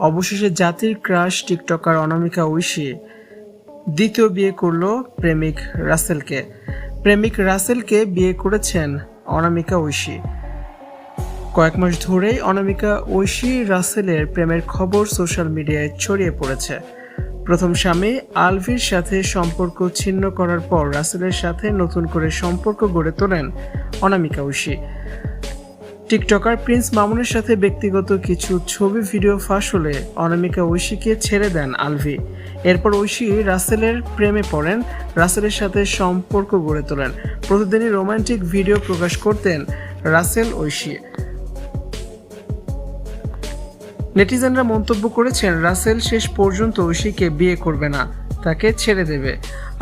অবশেষে জাতির crush TikToker অনামিকা ঐশী দ্বিতীয় বিয়ে করল প্রেমিক রাসেলকে। প্রেমিক রাসেলকে বিয়ে করেছেন অনামিকা ঐশী। কয়েক মাস ধরেই অনামিকা ঐশী রাসেলের প্রেমের খবর সোশ্যাল মিডিয়ায় ছড়িয়ে পড়েছে। প্রথম স্বামী আলভির সাথে সম্পর্ক ছিন্ন করার পর রাসেলের সাথে নতুন করে সম্পর্ক গড়ে তোলেন অনামিকা ঐশী। টিকটকার প্রিন্স মামুনের সাথে ব্যক্তিগত কিছু ছবি, ভিডিও ফাঁস হলে অনামিকা ঐশীকে ছেড়ে দেন আলভি। এরপর ঐশী রাসেলের প্রেমে পড়েন, রাসেলের সাথে সম্পর্ক গড়ে তোলেন। প্রতিদিনই রোমান্টিক ভিডিও প্রকাশ করতেন রাসেল ঐশী। নেটিজেনরা মন্তব্য করেছেন, রাসেল শেষ পর্যন্ত ঐশীকে বিয়ে করবে না, তাকে ছেড়ে দেবে।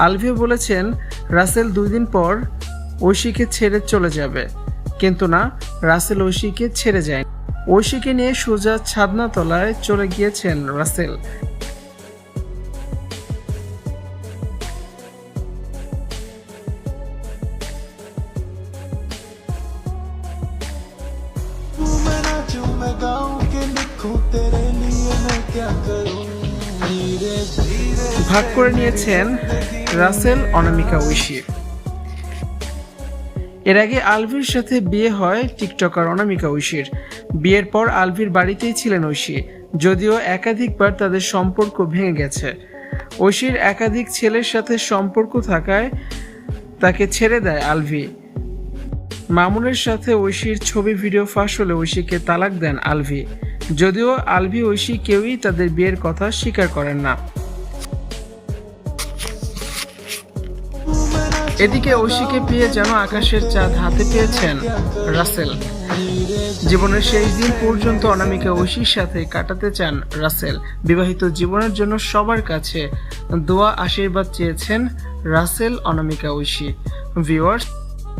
আলভিও বলেছেন, রাসেল দুই দিন পর ঐশীকে ছেড়ে চলে যাবে। কিন্তু না, রাসেল ঐশীকে ছেড়ে যায় ঐশীকে নিয়ে সোজা ছাদনাতলায় চলে গিয়েছেন রাসেল। ভাগ করে নিয়েছেন রাসেল, অনামিকা ঐশী। এর আগে আলভির সাথে বিয়ে হয় টিকটকার অনামিকা ঐশীর। বিয়ের পর আলভির বাড়িতেই ছিলেন ঐশী, যদিও একাধিকবার তাদের সম্পর্ক ভেঙে গেছে। ঐশীর একাধিক ছেলের সাথে সম্পর্ক থাকায় তাকে ছেড়ে দেয় আলভি। মামুনের সাথে ঐশীর ছবি ভিডিও ফাঁস হলে ঐশীকে তালাক দেন আলভি, যদিও আলভি ঐশী কেউই তাদের বিয়ের কথা স্বীকার করেন না। এদিকে ঐশীকে পেয়ে যেন আকাশের চাঁদ হাতে পেয়েছেন রাসেল। জীবনের শেষ দিন পর্যন্ত অনামিকা ঐশীর সাথে কাটাতে চান রাসেল। বিবাহিত জীবনের জন্য সবার কাছে দোয়া, আশীর্বাদ চেয়েছেন রাসেল, অনামিকা ঐশী। ভিউয়ার্স